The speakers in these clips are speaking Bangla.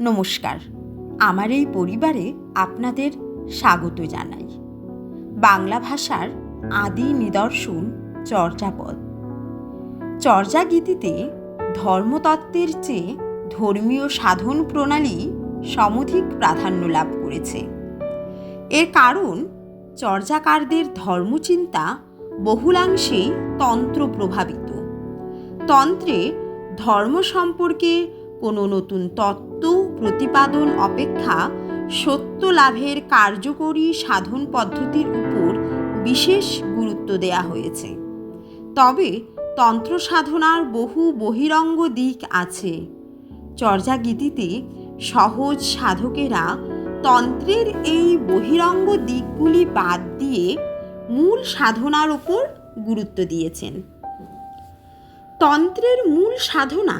নমস্কার। আমার এই পরিবারে আপনাদের স্বাগত জানাই। বাংলা ভাষার আদি নিদর্শন চর্যাপদ। চর্যাগীতিতে ধর্মতত্ত্বের চেয়ে ধর্মীয় সাধন প্রণালী সমধিক প্রাধান্য লাভ করেছে। এর কারণ, চর্যাকারদের ধর্মচিন্তা বহুলাংশেই তন্ত্র প্রভাবিত তন্ত্রে ধর্ম সম্পর্কে কোনো নতুন তত্ত্ব প্রতিপাদন অপেক্ষা সত্য লাভের কার্যকরী সাধন পদ্ধতির উপর বিশেষ গুরুত্ব দেয়া হয়েছে। তবে তন্ত্র সাধনার বহু বহিরঙ্গ দিক আছে। চর্যাগীতিতে সহজ সাধকেরা তন্ত্রের এই বহিরঙ্গ দিকগুলি বাদ দিয়ে মূল সাধনার উপর গুরুত্ব দিয়েছেন। তন্ত্রের মূল সাধনা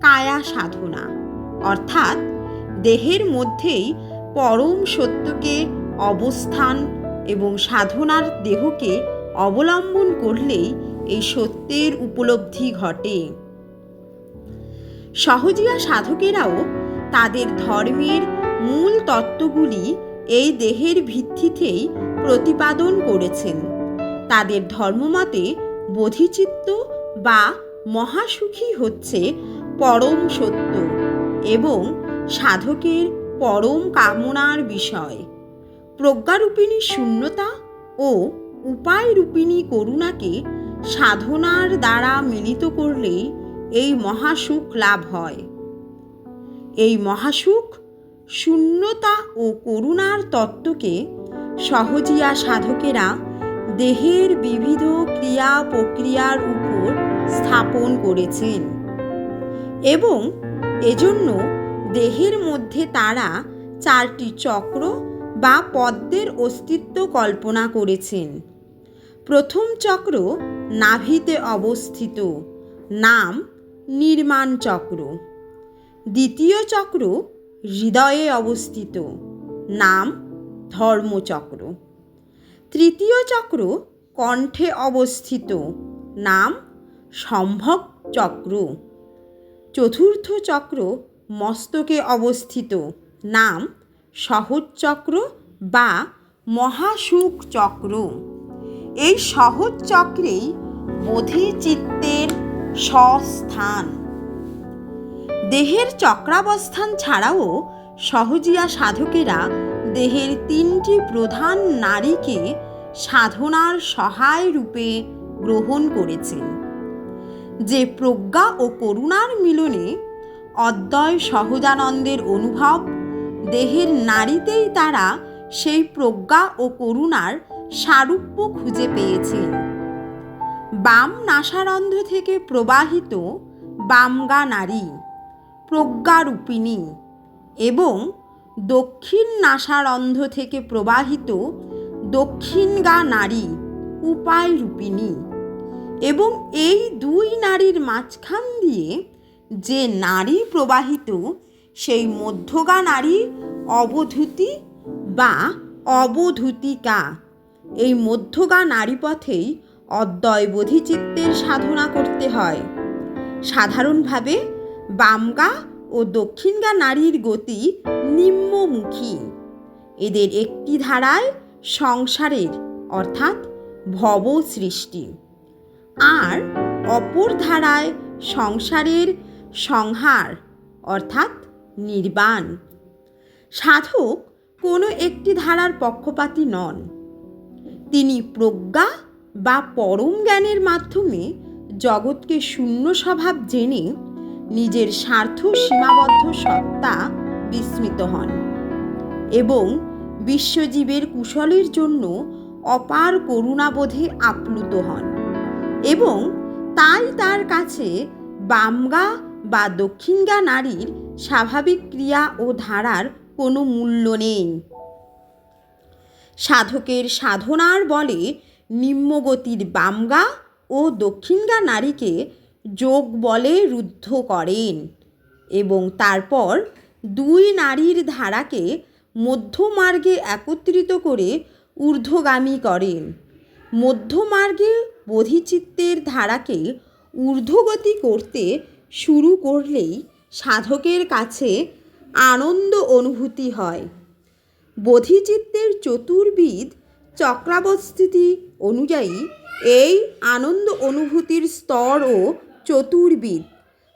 কায়া সাধনা, অর্থাৎ দেহের মধ্যেই পরম সত্যকে, অবস্থান এবং সাধনার দেহকে অবলম্বন করলেই এই সত্যের উপলব্ধি ঘটে। সহজিয়া সাধকেরাও তাদের ধর্মের মূল তত্ত্বগুলি এই দেহের ভিত্তিতেই প্রতিপাদন করেছেন। তাদের ধর্মমতে বোধিচিত্ত বা মহাসুখী হচ্ছে পরম সত্য এবং সাধকের পরম কামনার বিষয়। প্রজ্ঞারূপিণী শূন্যতা ও উপায়রূপিণী করুণাকে সাধনার দ্বারা মিলিত করলেই এই মহাসুখ লাভ হয়। এই মহাসুখ শূন্যতা ও করুণার তত্ত্বকে সহজিয়া সাধকেরা দেহের বিবিধ ক্রিয়া প্রক্রিয়ার উপর স্থাপন করেছেন এবং এজন্য দেহের মধ্যে তারা চারটি চক্র বা পদ্মের অস্তিত্ব কল্পনা করেছেন। প্রথম চক্র নাভিতে অবস্থিত, নাম নির্মাণ চক্র। দ্বিতীয় চক্র হৃদয়ে অবস্থিত, নাম ধর্মচক্র তৃতীয় চক্র কণ্ঠে অবস্থিত, নাম সম্ভব চক্র। চতুর্থ চক্র মস্তকে অবস্থিত। নাম সহজ চক্র বা মহাসুখ চক্র এই সহজ চক্রেই বোধি চিত্তের স্বস্থান। দেহের চক্রাবস্থান ছাড়াও সহজিয়া সাধকেরা দেহের তিনটি প্রধান নারীকে সাধনার সহায় রূপে গ্রহণ করেছেন। যে প্রজ্ঞা ও করুণার মিলনে অদ্বয় সহজানন্দের অনুভব, দেহের নারীতেই তারা সেই প্রজ্ঞা ও করুণার সারূপ্য খুঁজে পেয়েছেন। বাম নাসারন্ধ্র থেকে প্রবাহিত বামগা নারী, প্রজ্ঞারূপিণী এবং দক্ষিণ নাসারন্ধ্র থেকে প্রবাহিত দক্ষিণগা নারী, উপায়রূপিণী এবং এই দুই নারীর মাঝখান দিয়ে যে নারী প্রবাহিত, সেই মধ্যগা নারী অবধূতি বা অবধূতিকা। এই মধ্যগা নারী পথেই অদ্বয় বোধিচিত্তের সাধনা করতে হয়। সাধারণভাবে বামগা ও দক্ষিণগা নারীর গতি নিম্নমুখী। এদের একটি ধারায় সংসারের, অর্থাৎ ভব সৃষ্টি আর অপর ধারায় সংসারের সংহার, অর্থাৎ নির্বাণ। সাধক কোনো একটি ধারার পক্ষপাতী নন। তিনি প্রজ্ঞা বা পরম জ্ঞানের মাধ্যমে জগৎকে শূন্য স্বভাব জেনে নিজের স্বার্থ সীমাবদ্ধ সত্তা বিস্মিত হন এবং বিশ্বজীবের কুশলের জন্য অপার করুণাবোধে আপ্লুত হন এবং তাই তার কাছে বামগা বা দক্ষিণগা নারীর স্বাভাবিক ক্রিয়া ও ধারার কোনো মূল্য নেই। সাধকের সাধনার বলে নিম্নগতির বামগা ও দক্ষিণগা নারীকে যোগ বলে রুদ্ধ করেন এবং তারপর দুই নারীর ধারাকে মধ্যমার্গে একত্রিত করে ঊর্ধ্বগামী করেন। মধ্যমার্গে বোধিচিত্তের ধারাকে ঊর্ধ্বগতি করতে শুরু করলেই সাধকের কাছে আনন্দ অনুভূতি হয়। বোধিচিত্তের চতুর্বিদ চক্রাবস্থিতি অনুযায়ী এই আনন্দ অনুভূতির স্তরও চতুর্বিদ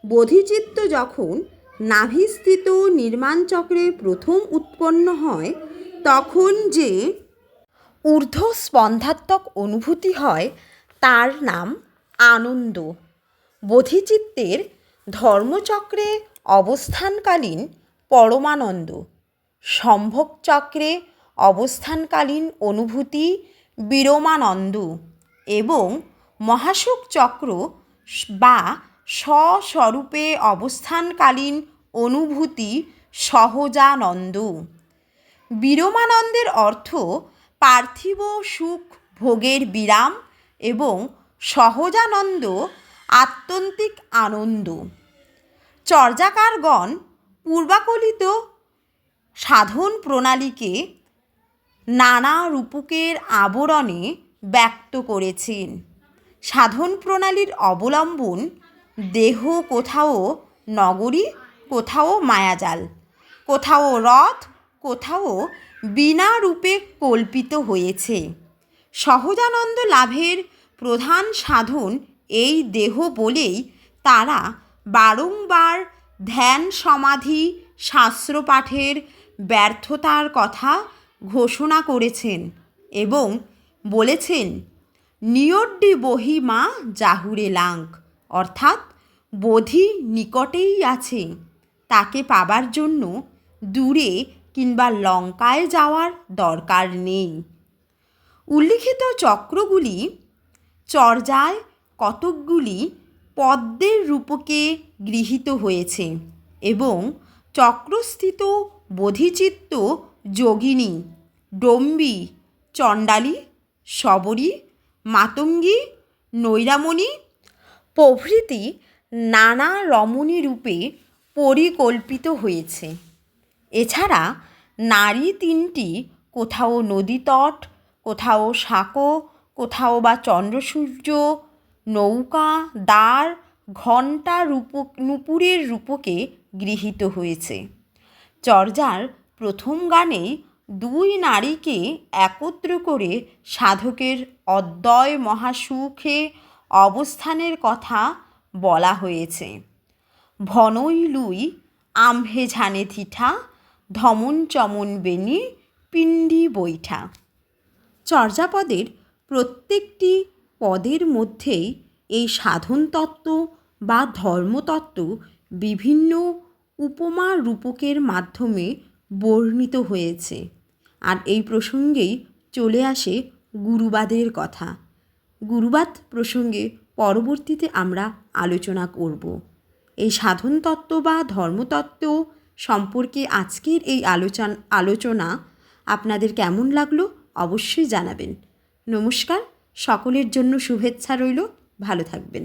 বোধিচিত্ত যখন নাভিস্থিত নির্মাণ চক্রে প্রথম উৎপন্ন হয়, তখন যে ঊর্ধ্ব স্পন্ধাত্মক অনুভূতি হয়, তার নাম আনন্দ। বোধিচিত্তের ধর্মচক্রে অবস্থানকালীন পরমানন্দ। সম্ভোগ চক্রে অবস্থানকালীন অনুভূতি বিরমানন্দ এবং মহাসুখ চক্র বা স্বস্বরূপে অবস্থানকালীন অনুভূতি সহজানন্দ। বিরমানন্দের অর্থ পার্থিব সুখ ভোগের বিরাম এবং সহজানন্দ আত্যন্তিক আনন্দ। চর্যাকারগণ পূর্বাকলিত সাধন প্রণালীকে নানা রূপকের আবরণে ব্যক্ত করেছেন। সাধন প্রণালীর অবলম্বন দেহ কোথাও নগরী, কোথাও মায়াজাল, কোথাও রথ, কোথাও বিনা রূপে কল্পিত হয়েছে। সহজানন্দ লাভের প্রধান সাধন এই দেহ বলেই তারা বারংবার ধ্যান সমাধি শাস্ত্রপাঠের ব্যর্থতার কথা ঘোষণা করেছেন এবং বলেছেন, নিয়ড্ডি বহি মা জাহুরে লাঙ্ক। অর্থাৎ বোধি নিকটেই আছে। তাকে পাবার জন্য দূরে কিংবা লঙ্কায় যাওয়ার দরকার নেই। উল্লিখিত চক্রগুলি চর্যায় কতকগুলি পদ্মের রূপকে গৃহীত হয়েছে এবং চক্রস্থিত বোধিচিত্ত যোগিনী, ডম্বী, চণ্ডালী, শবরী, মাতঙ্গী, নৈরামণি প্রভৃতি নানা রমণী রূপে পরিকল্পিত হয়েছে। এছাড়া নারী তিনটি, কোথাও নদীতট, কোথাও সাঁকো, কোথাও বা চন্দ্রসূর্য নৌকা, দ্বার, ঘণ্টা রূপ নূপুরের রূপকে গৃহীত হয়েছে। চর্যার প্রথম গানেই দুই নারীকে একত্র করে সাধকের অদ্বয় মহাসুখে অবস্থানের কথা বলা হয়েছে। ভনই লুই আমহে ঝানে থিঠা, ধমন চমন বেনি পিণ্ডি বৈঠা। চর্যাপদের প্রত্যেকটি পদের মধ্যেই এই সাধন তত্ত্ব বা ধর্মতত্ত্ব বিভিন্ন উপমা রূপকের মাধ্যমে বর্ণিত হয়েছে। আর এই প্রসঙ্গেই চলে আসে গুরুবাদের কথা। গুরুবাদ প্রসঙ্গে পরবর্তীতে আমরা আলোচনা করব। এই সাধন তত্ত্ব বা ধর্মতত্ত্ব সম্পর্কে আজকের এই আলোচনা আলোচনা আপনাদের কেমন লাগল অবশ্যই জানাবেন। নমস্কার সকলের জন্য শুভেচ্ছা রইল। ভালো থাকবেন।